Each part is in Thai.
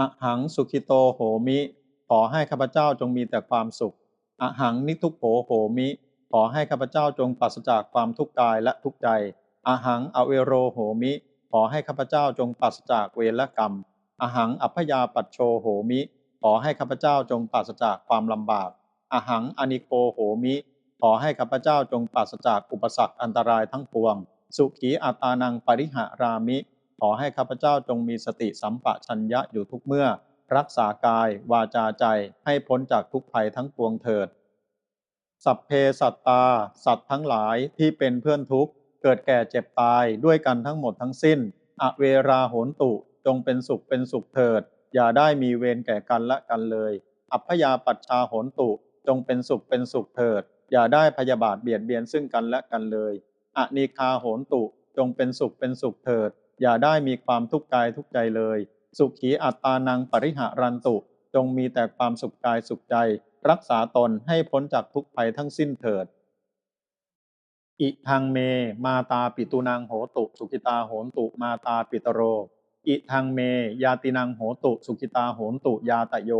อะหังสุขิโตโหมิ ขอให้ข้าพเจ้าจงมีแต่ความสุขอะหังนิทุกโขโหมิ ขอให้ข้าพเจ้าจงปราศจากความทุกข์กายและทุกข์ใจอะหังอเวโรโหมิ ขอให้ข้าพเจ้าจงปราศจากเวรและกรรมอะหังอัพยาปัชโชโหมิ ขอให้ข้าพเจ้าจงปราศจากความลำบากอะหังอนิโกโหมิ ขอให้ข้าพเจ้าจงปราศจากอุปสรรคอันตรายทั้งปวง สุขีอัตานังปริหารามิ ขอให้ข้าพเจ้าจงมีสติสัมปชัญญะอยู่ทุกเมื่อ รักษากายวาจาใจให้พ้นจากทุกภัยทั้งปวงเถิด สัพเพสัตตา สัตว์ทั้งหลายที่เป็นเพื่อนทุกข์ เกิดแก่เจ็บตายด้วยกันทั้งหมดทั้งสิ้น อเวราโหนตุจงเป็นสุขเป็นสุขเถิด อย่าได้มีเวรแก่กันและกันเลย อัพยาปัชชาโหนตุจงเป็นสุขเป็นสุขเถิด อย่าได้พยาบาทเบียดเบียนซึ่งกันและกันเลยอนิคาโหนตุจงเป็นสุขเป็นสุขเถิด อย่าได้มีความทุกข์กายทุกใจเลย สุขีอัตตานังปริหารันตุ จงมีแต่ความสุขกายสุขใจ รักษาตนให้พ้นจากทุกภัยทั้งสิ้นเถิด อิทังเม มาตาปิตุนางโหตุ สุขิตาโหนตุมาตาปิตโร อิทังเม ยาตินังโหตุ สุขิตาโหนตุยาตโย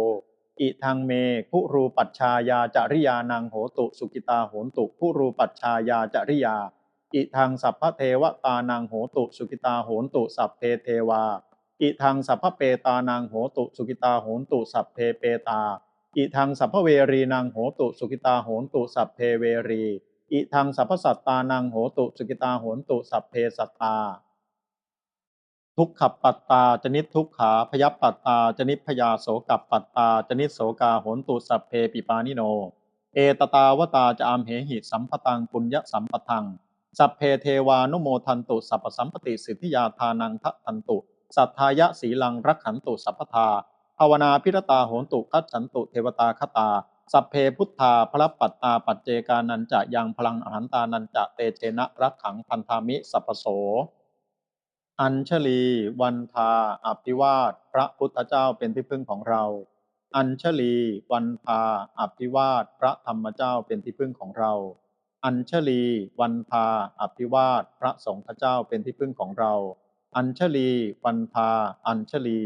อิทังเมคุรูปัชชายาจริยานังโหตุ สุขิตาโหนตุคุรูปัชชายาจริยา อิทังสัพพเทวตานังโหตุสุขิตาโหนตุสัพเพเทวา อิทังสัพพเปตานังโหตุสุขิตาโหนตุสัพเพเปตา อิทังสัพพเวรีนังโหตุสุขิตาโหนตุสัพเพเวรี อิทังสัพพสัตตานังโหตุสุกิตาโหนตุสัพเพสัตตา ทุกขปัตตาจนิทุกขาพยปปัตตาจนิพยาโสกับปัตตาจนิโสกาโหนตุสัพเพปิปานิโน เอตตาวตาจะอามเหหิสัมปตังปุญญสัมปทัง สัพเพเทวานุโมทันตุ สัพสัมปติสิทธิยาทานังทัทันตุ สัทธายะสีลังรักขันตุสัพพทาภาวนาพิรตาโหนตุคัจฉันตุเทวตาคตา สัพเพพุทธาพระปัตตาปัจเจกานันจะยังพลังอหันตานันจะเตเชนะรักขังพันธามิสัพพโส อัญชลี วันทาอภิวาท พระพุทธเจ้าเป็นที่พึ่งของเรา อัญชลี วันทาอภิวาท พระธรรมเจ้าเป็นที่พึ่งของเรา อัญชลีวันพาอภิวาท พระสงฆ์เจ้าเป็นที่พึ่งของเรา อัญชลีวันพาอัญชลี